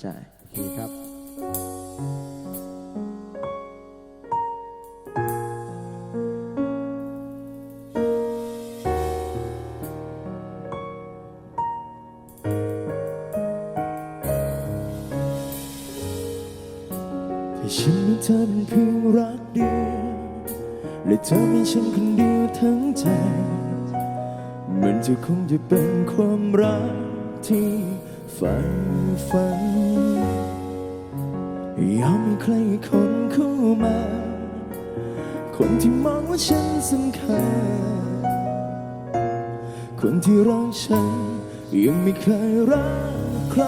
ใช่โอเคครับฉันมีเธอเป็นเพียงรักเดียวและเธอมีฉันคนเดียวทั้งใจ มันจะคงจะเป็นความรักที่ ฝันฝันอยากมีใครคนเข้ามา คนที่มองว่าฉันสำคัญ คนที่รักฉัน ยังไม่เคยรักใคร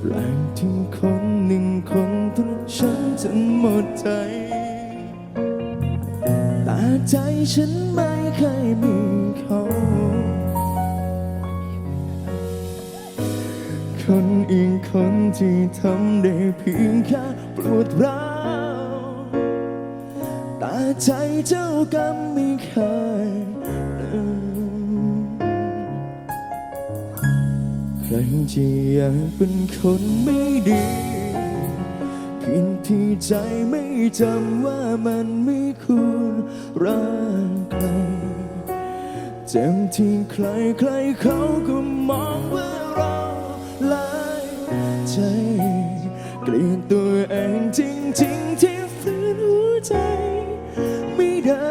แปลงที่คนหนึ่งคนทำให้ฉันจนหมดใจ แต่ใจฉันไม่เคยมี อีกคนที่ทำได้เพียงแค่ปวดร้าวแต่ใจเจ้ากรรมไม่เคยลืมใครจะอยากเป็นคนไม่ดีเพียงที่ใจไม่จำว่ามันไม่ควรรักใครเจ็บที่ใครใครเขาก็มองว่า ตัวเองจริงๆที่ฝืนหัวใจไม่ได้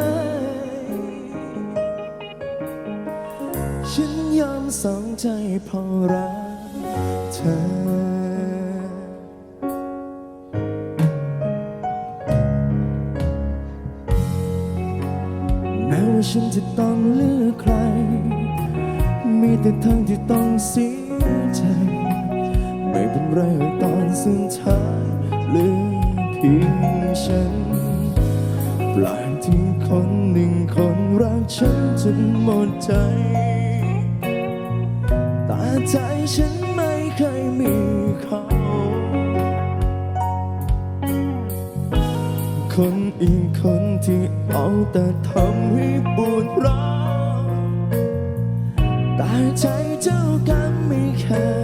ฉันยอมสองใจเพอรักเธอแม้ว่าฉันจะต้องเลือกใคร มีแต่ทางที่ต้องเสียใจ ไม่เป็นไรตอนสุดท้าย เหลือเพียงฉันปลกที่คนหนึ่งคนรักฉันจนหมดใจ แต่ใจฉันไม่เคยมีเขาคนอีกคนที่เอาแต่ทำให้ปวดร้าวแต่ใจเจ้ากรรมไม่เคย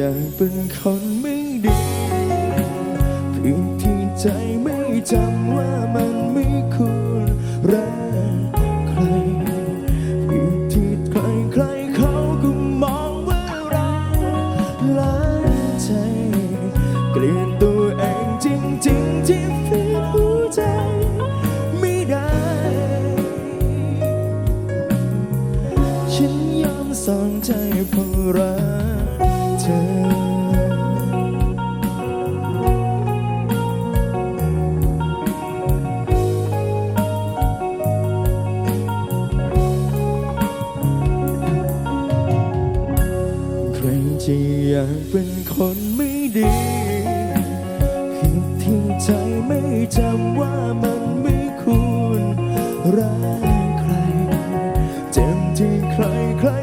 อยากเป็นคนไม่ดีเพียงที่ใจไม่จำว่ามันไม่ควรรักใครเพียงที่ใครใครเขาก็มองว่าเราหลายใจเกลียดตัวเองจริงๆที่ฝืนหัวใจไม่ได้ ฉันยอมสองใจเพราะรัก เธอใครจะอยากเป็นคนไม่ดีผิดที่ใจไม่จำว่ามันไม่ควรรักใคร เจ็บที่ใครใคร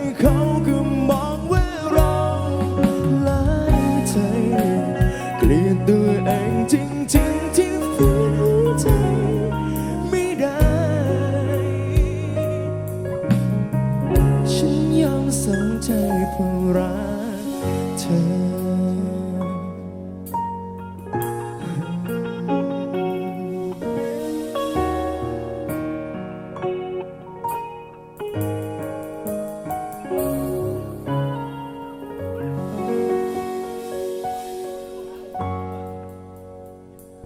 สนใจเพื่อรักเธอ